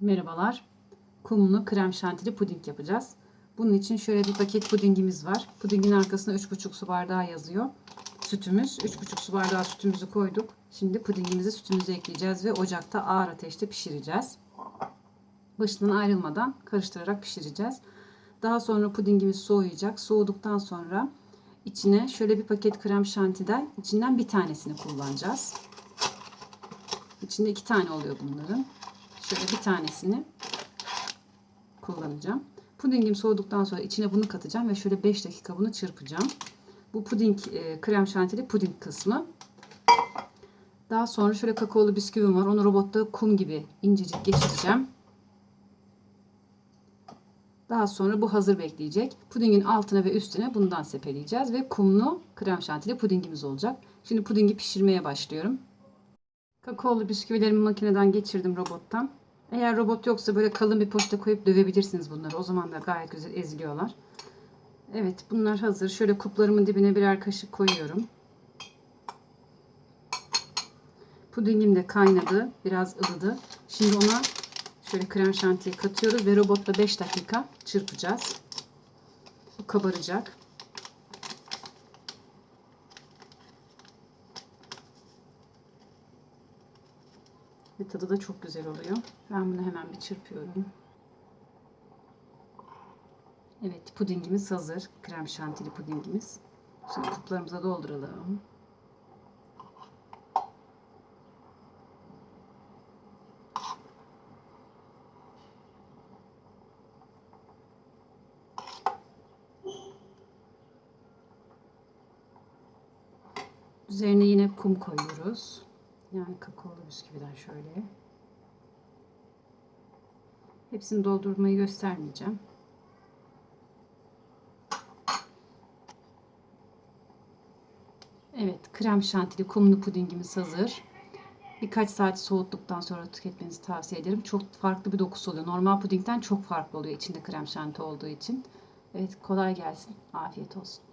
Merhabalar. Kumlu krem şantili puding yapacağız. Bunun için şöyle bir paket pudingimiz var. Pudingin arkasında 3,5 su bardağı yazıyor. Sütümüz. 3,5 su bardağı sütümüzü koyduk. Şimdi pudingimizi sütümüze ekleyeceğiz ve ocakta ağır ateşte pişireceğiz. Başından ayrılmadan karıştırarak pişireceğiz. Daha sonra pudingimiz soğuyacak. Soğuduktan sonra içine şöyle bir paket krem şantiden içinden bir tanesini kullanacağız. İçinde iki tane oluyor bunların. Şöyle bir tanesini kullanacağım. Pudingim soğuduktan sonra içine bunu katacağım ve şöyle 5 dakika bunu çırpacağım. Bu puding e, krem şantili puding kısmı. Daha sonra şöyle kakaolu bisküvim var. Onu robotta kum gibi incecik geçireceğim. Daha sonra bu hazır bekleyecek. Pudingin altına ve üstüne bundan sepeleyeceğiz ve kumlu krem şantili pudingimiz olacak. Şimdi pudingi pişirmeye başlıyorum. Kakaolu bisküvilerimi makineden geçirdim robottan. Eğer robot yoksa böyle kalın bir poşete koyup dövebilirsiniz bunları. O zaman da gayet güzel eziliyorlar. Evet bunlar hazır. Şöyle kuplarımın dibine birer kaşık koyuyorum. Pudingim de kaynadı. Biraz ılıdı. Şimdi ona şöyle krem şantiyi katıyoruz ve robotla 5 dakika çırpacağız. Bu kabaracak. Ve tadı da çok güzel oluyor. Ben bunu hemen bir çırpıyorum. Evet pudingimiz hazır. Krem şantili pudingimiz. Şimdi kuplarımıza dolduralım. Üzerine yine kum koyuyoruz. Yani kakaolu bisküviden şöyle. Hepsini doldurmayı göstermeyeceğim. Evet, krem şantili kumlu pudingimiz hazır. Birkaç saat soğuttuktan sonra tüketmenizi tavsiye ederim. Çok farklı bir dokusu oluyor. Normal pudingden çok farklı oluyor içinde krem şanti olduğu için. Evet, kolay gelsin. Afiyet olsun.